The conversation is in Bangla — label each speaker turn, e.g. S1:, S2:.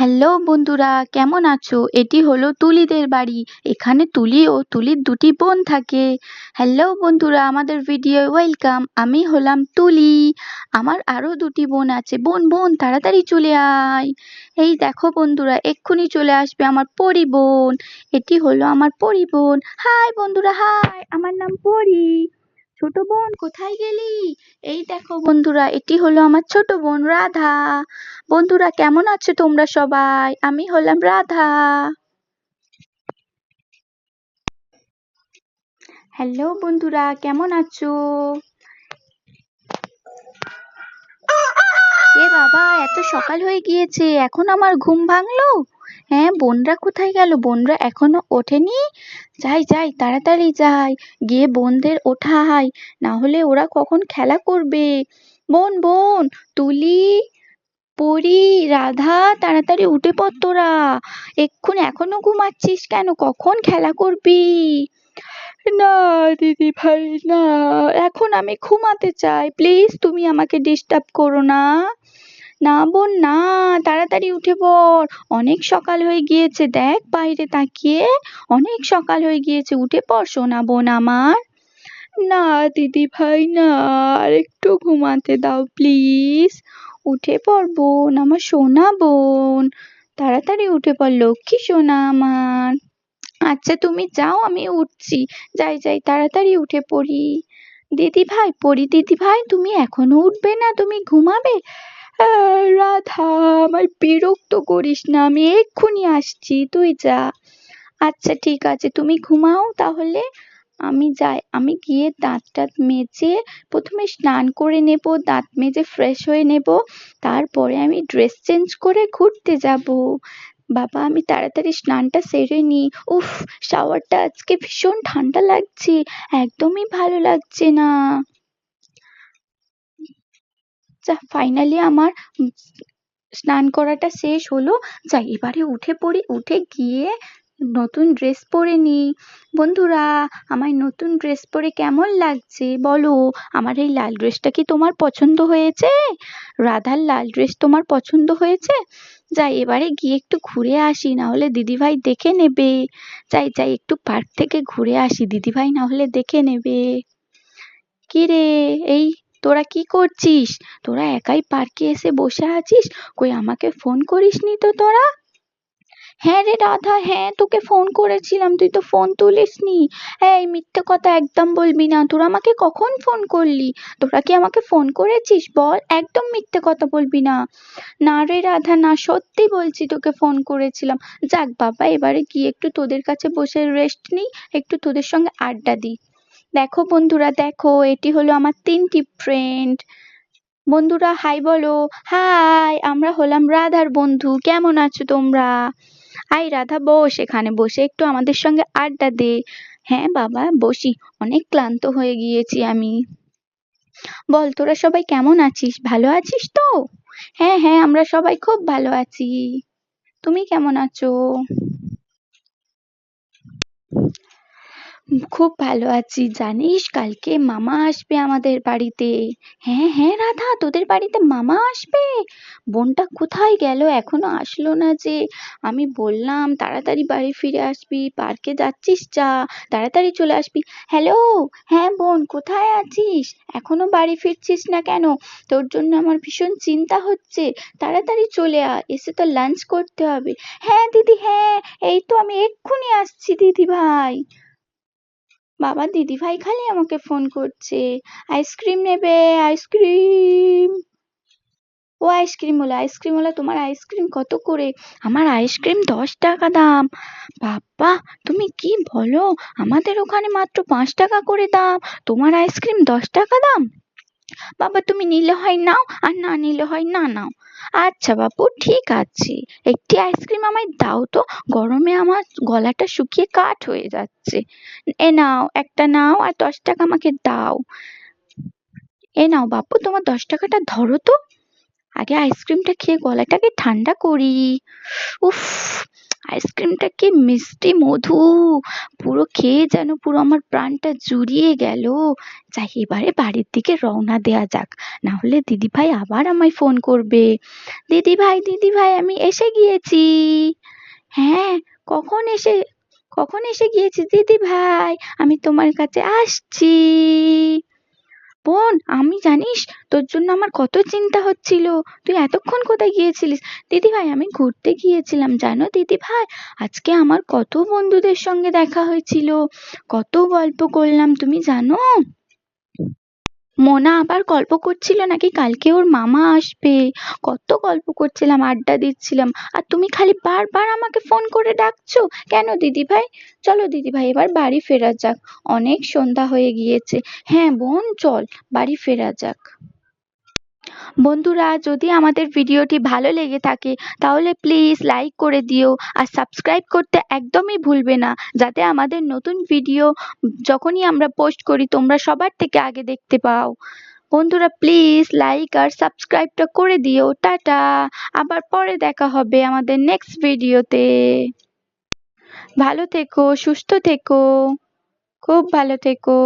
S1: হ্যালো বন্ধুরা, কেমন আছো? এটি হলো তুলিদের বাড়ি। এখানে তুলি ও তুলির দুটি বোন থাকে। হ্যালো বন্ধুরা, আমাদের ভিডিও ওয়েলকাম আমি হলাম তুলি। আমার আরও দুটি বোন আছে। বোন বোন, তাড়াতাড়ি চলে আয়। এই দেখো বন্ধুরা, এক্ষুনি চলে আসবে আমার পরি বোন এটি হলো আমার পরি বোন হাই বন্ধুরা হাই আমার নাম পরি। ছোট বোন, কোথায় গেলি? এই দেখো বন্ধুরা, এটি হলো আমার ছোট বোন রাধা। বন্ধুরা, কেমন আছো তোমরা সবাই? আমি হলাম রাধা। হ্যালো বন্ধুরা, কেমন আছো এ বাবা এত সকাল হয়ে গিয়েছে, এখন আমার ঘুম ভাঙলো? হ্যাঁ বোনরা কোথায় গেল? বোনরা এখনও ওঠেনি? যাই যাই, তাড়াতাড়ি যাই, গিয়ে বোনদের ওঠাই না হলে ওরা কখন খেলা করবে? বোন বোন, তুলি, পরি, রাধা, তাড়াতাড়ি উঠে পড় তোরা। এক্ষুনি এখনও ঘুমাচ্ছিস কেন? কখন খেলা করবি? না, দিদি ভাই, না, এখন আমি ঘুমাতে চাই। প্লিজ তুমি আমাকে ডিস্টার্ব করো না। না বোন, না, তাড়াতাড়ি উঠে পড়। অনেক সকাল হয়ে গিয়েছে, দেখ বাইরে তাকিয়ে। অনেক সকাল হয়ে গিয়েছে, উঠে পড় সোনা বোন আমার। না, দিদি ভাই, না, আর একটু ঘুমাতে দাও, প্লিজ। উঠে পড় বোন, আমার সোনা বোন। তাড়াতাড়ি উঠে পড়, লক্ষ্মী সোনা আমার। আচ্ছা তুমি যাও, আমি উঠছি। যাই যাই, তাড়াতাড়ি উঠে পড়ি। দিদি ভাই, পড়ি, দিদি ভাই, তুমি এখনও উঠবে না? তুমি ঘুমাবে? রাধা আমার বিরক্ত করিস না, আমি এক্ষুনি আসছি, তুই যা। আচ্ছা ঠিক আছে, তুমি ঘুমাও তাহলে। আমি যাই, আমি গিয়ে দাঁত টাত মেজে প্রথমে স্নান করে নেব, দাঁত মেজে ফ্রেশ হয়ে নেব, তারপরে আমি ড্রেস চেঞ্জ করে ঘুরতে যাব। বাবা, আমি তাড়াতাড়ি স্নানটা সেরে নিই। উফ শাওয়ারটা আজকে ভীষণ ঠান্ডা লাগছে, একদমই ভালো লাগছে না। ফাইনালি আমার স্নান করাটা শেষ হলো। যাই, এবারে উঠে পড়ি, উঠে গিয়ে নতুন ড্রেস পরে নিই। বন্ধুরা আমার নতুন ড্রেস পরে কেমন লাগছে বলো? আমার এই লাল ড্রেসটা কি তোমার পছন্দ হয়েছে? রাধার লাল ড্রেস তোমার পছন্দ হয়েছে? যাই, এবারে গিয়ে একটু ঘুরে আসি না হলে দিদিভাই দেখে নেবে। যাই যাই, একটু পার্ক থেকে ঘুরে আসি, দিদিভাই না হলে দেখে নেবে। কি রে এই তোরা কি করছিস? তোরা একাই পার্কে এসে বসে আছিস? কই আমাকে ফোন করিসনি তো তোরা? হ্যাঁ রে রাধা হ্যাঁ তোকে ফোন করেছিলাম, তুই তো ফোন তুলিসনি। এই মিথ্যে কথা একদম বলবি না, তোরা আমাকে কখন ফোন করলি? তোরা কি আমাকে ফোন করেছিস? বল, একদম মিথ্যে কথা বলবি না। না রে রাধা, না, সত্যি বলছি তোকে ফোন করেছিলাম। যাক বাবা, এবারে গিয়ে একটু তোদের কাছে বসে রেস্ট নিই একটু তোদের সঙ্গে আড্ডা দিই। দেখো বন্ধুরা, দেখো, এটি হলো আমার তিনটি ফ্রেন্ড বন্ধুরা হাই বলো। হাই আমরা হলাম রাধার বন্ধু। কেমন আছো তোমরা? আই রাধা, বস এখানে। বসে একটু আমাদের সঙ্গে আড্ডা দে। হ্যাঁ বাবা, বসি। অনেক ক্লান্ত হয়ে গিয়েছি আমি। বল, তোরা সবাই কেমন আছিস? ভালো আছিস তো? হ্যাঁ হ্যাঁ আমরা সবাই খুব ভালো আছি। তুমি কেমন আছো? খুব ভালো আছি। জানিস, কালকে মামা আসবে আমাদের বাড়িতে। হ্যাঁ হ্যাঁ রাধা, তোদের বাড়িতে মামা আসবে? বোনটা কোথায় গেল? এখনও আসলো না যে। আমি বললাম, তাড়াতাড়ি বাড়ি ফিরে আসবি, পার্কে যাচ্ছিস যা, তাড়াতাড়ি চলে আসবি। হ্যালো হ্যাঁ বোন, কোথায় আছিস? এখনও বাড়ি ফিরছিস না কেন? তোর জন্য আমার ভীষণ চিন্তা হচ্ছে। তাড়াতাড়ি চলে আয়, এসে তো লাঞ্চ করতে হবে। হ্যাঁ দিদি হ্যাঁ এই তো আমি এক্ষুনি আসছি, দিদি ভাই। বাবা, দিদিভাই খালি আমাকে ফোন করছে। আইসক্রিম নেবে আইসক্রিম ও আইসক্রিম ওলা আইসক্রিম ওলা, তোমার আইসক্রিম কত করে? আমার আইসক্রিম দশ টাকা দাম। বাবা তুমি কি বলো? আমাদের ওখানে মাত্র পাঁচ টাকা করে দাম। তোমার আইসক্রিম দশ টাকা দাম? বাবা, তুমি নিলে হয় নাও, আর না নিলে হয় না নাও। আচ্ছা বাপু, ঠিক আছে। একটি আইসক্রিম আমায় দাও তো, গরমে আমার গলাটা শুকিয়ে কাঠ হয়ে যাচ্ছে। এ নাও, একটা নাও আর দশ টাকা আমাকে দাও। এ নাও বাপু, তোমার দশ টাকাটা ধরো তো। আগে আইসক্রিমটা খেয়ে গলাটাকে ঠান্ডা করি। উফ আইসক্রিমটা কি মিষ্টি মধু? পুরো খেয়ে যেন পুরো আমার প্রাণটা জুড়িয়ে গেল। যাই, এবারে বাড়ির দিকে রওনা দেওয়া যাক। না হলে দিদিভাই আবার আমায় ফোন করবে। দিদিভাই দিদিভাই, আমি এসে গিয়েছি। হ্যাঁ কখন এসে কখন এসে গিয়েছিস দিদিভাই? আমি তোমার কাছে আসছি। বোন, আমি জানিস, তোর জন্য আমার কত চিন্তা হচ্ছিল। তুই এতক্ষণ কোথায় গিয়েছিলিস? দিদি ভাই আমি ঘুরতে গিয়েছিলাম, জানো দিদি ভাই আজকে আমার কত বন্ধুদের সঙ্গে দেখা হয়েছিল। কত গল্প করলাম, তুমি জানো? মোনা আবার গল্প করছিল নাকি? কালকে ওর মামা আসবে। কত গল্প করছিলাম, আড্ডা দিচ্ছিলাম। আর তুমি খালি বারবার আমাকে ফোন করে ডাকছো? কেন দিদি ভাই চলো দিদি ভাই এবার বাড়ি ফেরা যাক। অনেক সন্ধ্যা হয়ে গিয়েছে। হ্যাঁ বোন, চল, বাড়ি ফেরা যাক। বন্ধুরা, যদি আমাদের ভিডিওটি ভালো লেগে থাকে, তাহলে প্লিজ লাইক করে দিও আর সাবস্ক্রাইব করতে একদমই ভুলবে না, যাতে আমাদের নতুন ভিডিও যখনই আমরা পোস্ট করি, তোমরা সবার থেকে আগে দেখতে পাও। বন্ধুরা প্লিজ লাইক আর সাবস্ক্রাইবটা করে দিও। টাটা! আবার পরে দেখা হবে আমাদের নেক্সট ভিডিওতে ভালো থেকো, সুস্থ থেকো, খুব ভালো থেকো।